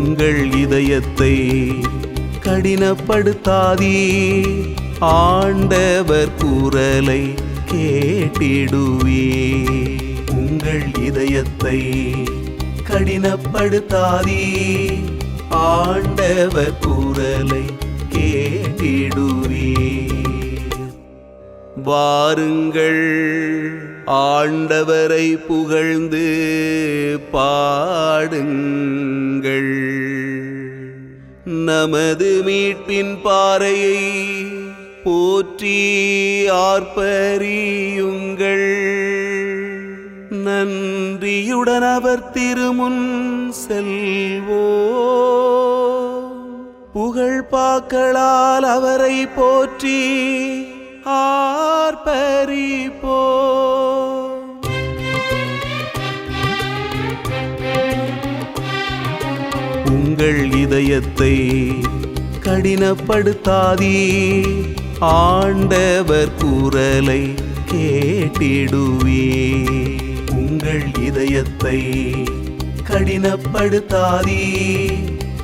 உங்கள் இதயத்தை கடினப்படுத்தாதீ ஆண்டவர் குரலை கேட்டிடுவே உங்கள் இதயத்தை கடினப்படுத்தாதீ ஆண்டவர் குரலை கேட்டிடுவே வாருங்கள் ஆண்டவரை புகழ்ந்து பாடுங்கள். நமது மீட்பின் பாறையை போற்றி ஆர்ப்பரியுங்கள். நன்றியுடன் அவர் திருமுன் செல்வோ. புகழ் பாக்களால் அவரை போற்றி ஆர்ப்பரிப்போ உங்கள் இதயத்தை கடினப்படுத்தாதீ. ஆண்டவர் குரலை கேட்டிடுவே. உங்கள் இதயத்தை கடினப்படுத்தாதீ.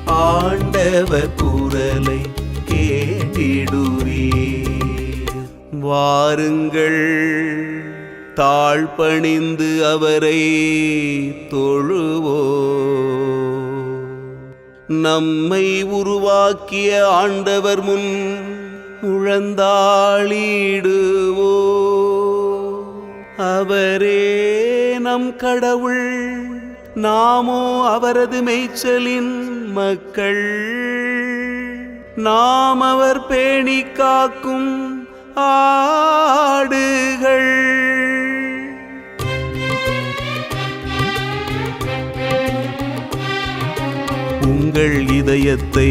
ஆண்டவர் குரலை கேட்டிடுவே. வாருங்கள் தாழ்பணிந்து அவரை தொழுவோ நம்மை உருவாக்கிய ஆண்டவர் முன் முழந்தாளீடுவோ அவரே நம் கடவுள் நாமோ அவரது மேய்ச்சலின் மக்கள். நாம் அவர் பேணி காக்கும் ஆ உங்கள் இதயத்தை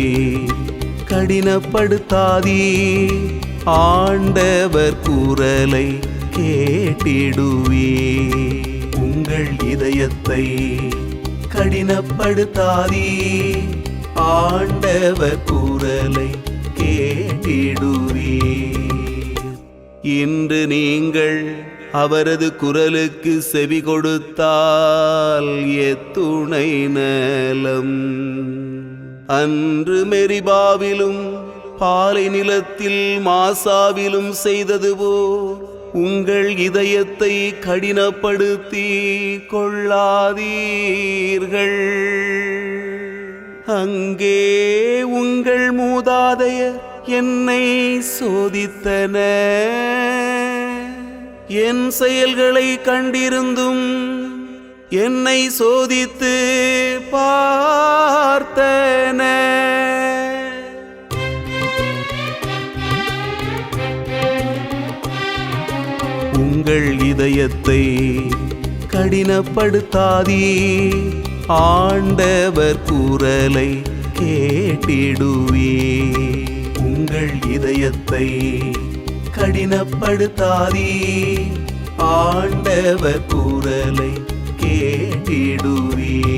கடினப்படுத்தாதீ ஆண்டவர் குரலை கேட்டிடுவே உங்கள் இதயத்தை கடினப்படுத்தாதீ ஆண்டவர் குரலை கேட்டிடுவே இன்று நீங்கள் அவரது குரலுக்கு செவி கொடுத்தால் எத்துணை நலம். அன்று மெரிபாவிலும் பாலை நிலத்தில் மாசாவிலும் செய்தது போல் உங்கள் இதயத்தை கடினப்படுத்தி கொள்ளாதீர்கள். அங்கே உங்கள் மூதாதையர் என்னை சோதித்தன என் செயல்களை கண்டிருந்தும் என்னை சோதித்து பார்த்தன. உங்கள் இதயத்தை கடினப்படுத்தாதீ ஆண்டவர் குரலை கேட்டிடுவே. உங்கள் இதயத்தை கடினப்படுத்தாதீ. ஆண்டவர் குரலை கேட்டிடுவே